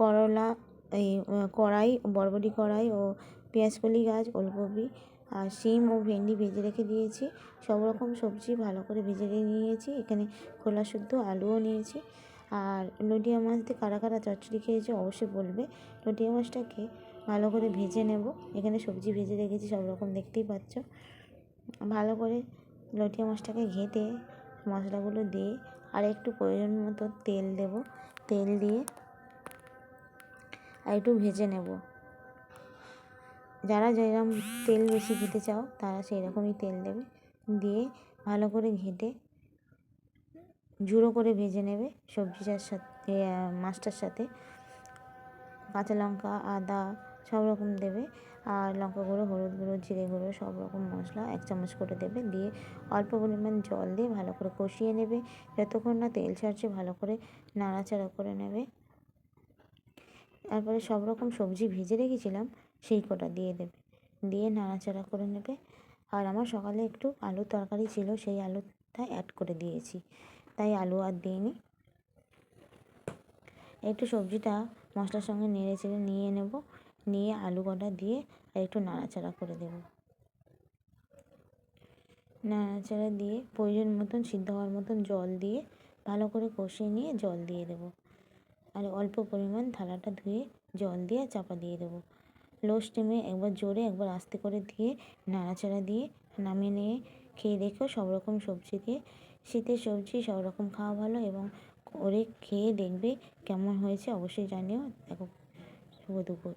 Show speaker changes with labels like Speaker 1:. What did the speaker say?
Speaker 1: করলা, এই কড়াই, বরবটি কড়াই ও পেঁয়াজকলি গাছ, ওলকপি আর শিম ও ভেন্ডি ভেজে রেখে দিয়েছি। সব রকম সবজি ভালো করে ভেজে রেখে নিয়েছি। এখানে খোলা শুদ্ধ আলুও নিয়েছি। আর লটিয়া মাছ দিয়ে কারা কারা চচ্চড়ি খেয়েছে অবশ্যই বলবে। লটিয়া মাছটাকে ভালো করে ভেজে নেব। এখানে সবজি ভেজে রেখেছি, সব রকম দেখতেই পাচ্ছ। ভালো করে লটিয়া মাছটাকে ঘেঁটে মশলাগুলো দিয়ে আর একটু প্রয়োজন মতো তেল দেব। তেল দিয়ে আর একটু ভেজে নেব। যারা যেরকম তেল বেশি খেতে চাও, তারা সেই রকমই তেল দেবে। দিয়ে ভালো করে ঘেঁটে জুড়ো করে ভেজে নেবে সবজিটার সাথে মাছটার সাথে। কাঁচা লঙ্কা, আদা সব রকম দেবে আর লঙ্কা গুঁড়ো, হলুদ গুঁড়ো, জিরে গুঁড়ো সব রকম মশলা এক চামচ করে দেবে। দিয়ে অল্প পরিমাণ জল দিয়ে ভালো করে কষিয়ে নেবে। যতক্ষণ না তেল ছাড়ছে ভালো করে নাড়াচাড়া করে নেবে। তারপরে সব রকম সবজি ভেজে রেখেছিলাম, সেই কটা দিয়ে দেবে। দিয়ে নাড়াচাড়া করে নেবে। আর আমার সকালে একটু আলুর তরকারি ছিল, সেই আলুটা অ্যাড করে দিয়েছি। তাই আলু আর দিইনি। একটু সবজিটা মশলার সঙ্গে নেড়ে চেড়ে নিয়ে নেব। নিয়ে আলু কটা দিয়ে আর একটু নাড়াচাড়া করে দেব। নাড়াচাড়া দিয়ে প্রয়োজন মতন, সিদ্ধ হওয়ার মতন জল দিয়ে, ভালো করে কষিয়ে নিয়ে জল দিয়ে দেব। আর অল্প পরিমাণ থালাটা ধুয়ে জল দিয়ে চাপা দিয়ে দেবো। লো স্টিমে একবার জোরে একবার আস্তে করে দিয়ে নাড়াচাড়া দিয়ে নামিয়ে নিয়ে খেয়ে দেখো সব রকম সবজি দিয়ে। শীতের সবজি সব রকম খাওয়া ভালো এবং করে খেয়ে দেখবে কেমন হয়েছে অবশ্যই জানিও। দেখো, শুভ দুপুর।